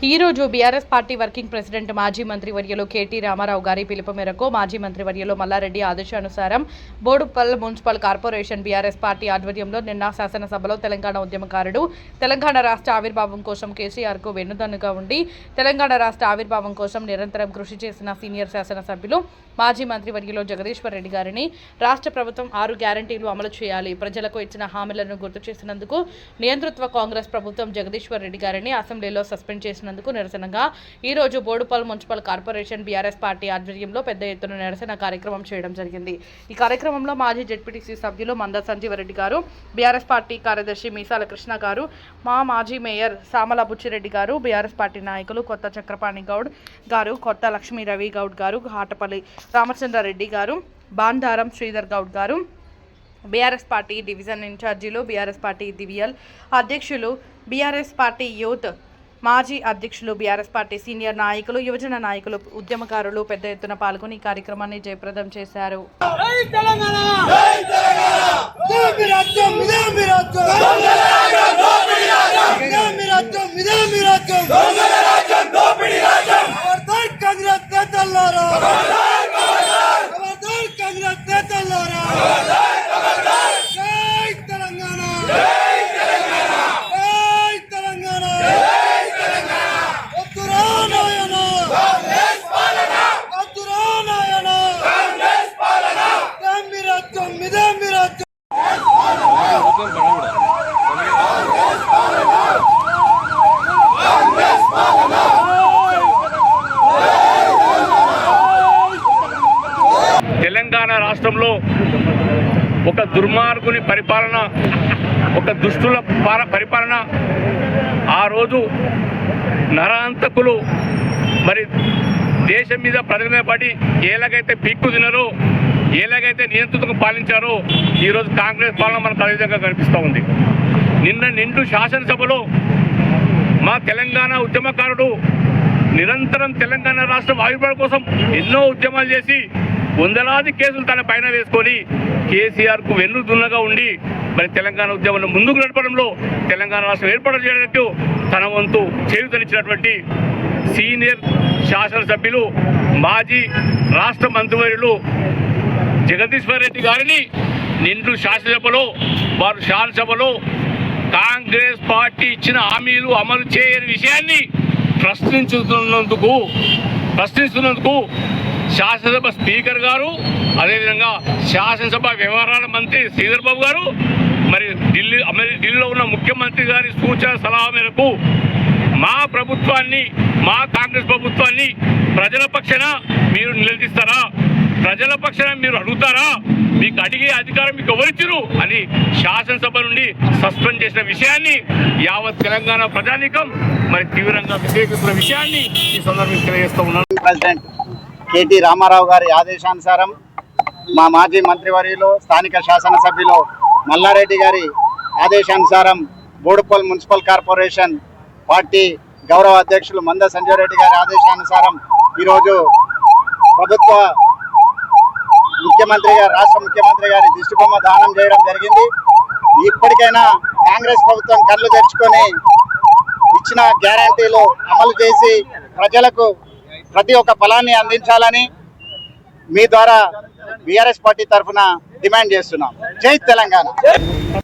ఈ రోజు BRS party working president మాజీ మంత్రి వర్యలో కేటీ రామారావు గారి పిలుపు మేరకు మాజీ మంత్రి వర్యలో మల్లారెడ్డి ఆదేశానుసారం Boduppal municipal corporation BRS party ఆధ్వర్యంలో నిన్న శాసనసభలో తెలంగాణ ఉద్యమకారుడు తెలంగాణ రాష్ట్ర ఆవిర్భావం కోసం కేసీఆర్కు వెన్నుదన్నుగా ఉండి తెలంగాణ రాష్ట్ర ఆవిర్భావం కోసం నిరంతరం కృషి చేసిన సీనియర్ శాసనసభ్యులు మాజీ మంత్రి వర్యలో జగదీశ్వర్ రెడ్డి గారిని రాష్ట్ర ప్రభుత్వం ఆరు గ్యారంటీలు అమలు చేయాలి. ప్రజలకు ఇచ్చిన హామీలను గుర్తు చేసినందుకు నియంతృత్వ కాంగ్రెస్ ప్రభుత్వం జగదీశ్వర్ రెడ్డి గారిని అసెంబ్లీలో సస్పెండ్ చేసిన చేసినందుకు నిరసనగా ఈ రోజు Boduppal municipal corporation BRS party ఆధ్వర్యంలో పెద్ద ఎత్తున నిరసన కార్యక్రమం చేయడం జరిగింది. ఈ కార్యక్రమంలో మాజీ జెడ్పీటీసీ సభ్యులు మంద సంజీవరెడ్డి గారు బీఆర్ఎస్ పార్టీ కార్యదర్శి మీసాల కృష్ణ గారు మా మాజీ మేయర్ సామల బుచ్చిరెడ్డి గారు బీఆర్ఎస్ పార్టీ నాయకులు కొత్త చక్రపాణి గౌడ్ గారు కొత్త లక్ష్మీ రవి గౌడ్ గారు హాటపల్లి రామచంద్రారెడ్డి గారు బాంధారం శ్రీధర్ గౌడ్ గారు బీఆర్ఎస్ పార్టీ డివిజన్ ఇన్ఛార్జీలు బీఆర్ఎస్ పార్టీ దివియల్ అధ్యక్షులు బీఆర్ఎస్ పార్టీ యూత్ మాజీ అధ్యక్షులు బీఆర్ఎస్ పార్టీ సీనియర్ నాయకులు యువజన నాయకులు ఉద్యమకారులు పెద్ద ఎత్తున పాల్గొని ఈ కార్యక్రమాన్ని జయప్రదం చేశారు. కాంగ్రెస్ తెలంగాణ జై మీ రాజ్యం ఇదే మీ రాజ్యం ఇదే మీ రాజ్యం ఇదే మీ రాజ్యం ఖబర్దార్ కాంగ్రెస్ నేతల్లారా ఖబర్దార్ కాంగ్రెస్ నేతల్లారా జై తెలంగాణ జై తెలంగాణ వద్దురా నాయన వద్దురా నాయన ఇదే మీ రాజ్యం ఇదే మీ రాజ్యం తెలంగాణ రాష్ట్రంలో ఒక దుర్మార్గుని పరిపాలన ఒక దుష్టుల పరిపాలన. ఆ రోజు నరాంతకులు మరి దేశం మీద ప్రజల మీద పడి ఎలాగైతే పీక్కు తినరో ఎలాగైతే నియంత్రణకు పాలించారో ఈరోజు కాంగ్రెస్ పాలన మనకు అదే విధంగా కనిపిస్తూ ఉంది. నిన్న నిండు శాసనసభలో మా తెలంగాణ ఉద్యమకారుడు నిరంతరం తెలంగాణ రాష్ట్రం ఆవిర్భావం కోసం ఎన్నో ఉద్యమాలు చేసి వందలాది కేసులు తన పైన వేసుకొని కేసీఆర్కు వెన్ను దున్నగా ఉండి మరి తెలంగాణ ఉద్యమంలో ముందుకు నడపడంలో తెలంగాణ రాష్ట్రం ఏర్పాటు చేయడానికి తన వంతు చేయుతనిచ్చినటువంటి సీనియర్ శాసనసభ్యులు మాజీ రాష్ట్ర మంత్రివర్యులు జగదీశ్వర్ రెడ్డి గారిని నిండు శాసనసభలో వారు శాసనసభలో కాంగ్రెస్ పార్టీ ఇచ్చిన హామీలు అమలు చేయని విషయాన్ని ప్రశ్నించుతున్నందుకు ప్రశ్నిస్తున్నందుకు శాసనసభ స్పీకర్ గారు అదేవిధంగా శాసనసభ వ్యవహారాల మంత్రి శ్రీధర్ బాబు గారు మరి ఢిల్లీ ఢిల్లీలో ఉన్న ముఖ్యమంత్రి గారి సూచన సలహా మేరకు మా ప్రభుత్వాన్ని మా కాంగ్రెస్ ప్రభుత్వాన్ని ప్రజల పక్షాన మీరు నిలదీస్తారా? ప్రజల పక్షాన మీరు అడుగుతారా? మీకు అడిగే అధికారం మీకు ఎవరిచ్చిరు అని శాసనసభ నుండి సస్పెండ్ చేసిన విషయాన్ని యావత్ తెలంగాణ ప్రజానీకం మరి తీవ్రంగా వ్యతిరేకిస్తున్న విషయాన్ని ఈ సందర్భంగా తెలియజేస్తూ ఉన్నాను. కేటీ రామారావు గారి ఆదేశానుసారం మా మాజీ మంత్రివర్యులు స్థానిక శాసనసభ్యులు మల్లారెడ్డి గారి ఆదేశానుసారం బోడుపల్ మున్సిపల్ కార్పొరేషన్ పార్టీ గౌరవ అధ్యక్షులు మంద సంజయ్ రెడ్డి గారి ఆదేశానుసారం ఈరోజు ప్రభుత్వ ముఖ్యమంత్రి గారు రాష్ట్ర ముఖ్యమంత్రి గారి దిష్టిబొమ్మ దానం చేయడం జరిగింది. ఇప్పటికైనా కాంగ్రెస్ ప్రభుత్వం కళ్ళు తెరుచుకొని ఇచ్చిన గ్యారంటీలు అమలు చేసి ప్రజలకు ప్రతి ఒక్క ఫలాన్ని అందించాలని మీ ద్వారా బీఆర్ఎస్ పార్టీ తరఫున డిమాండ్ చేస్తున్నాం. జై తెలంగాణ.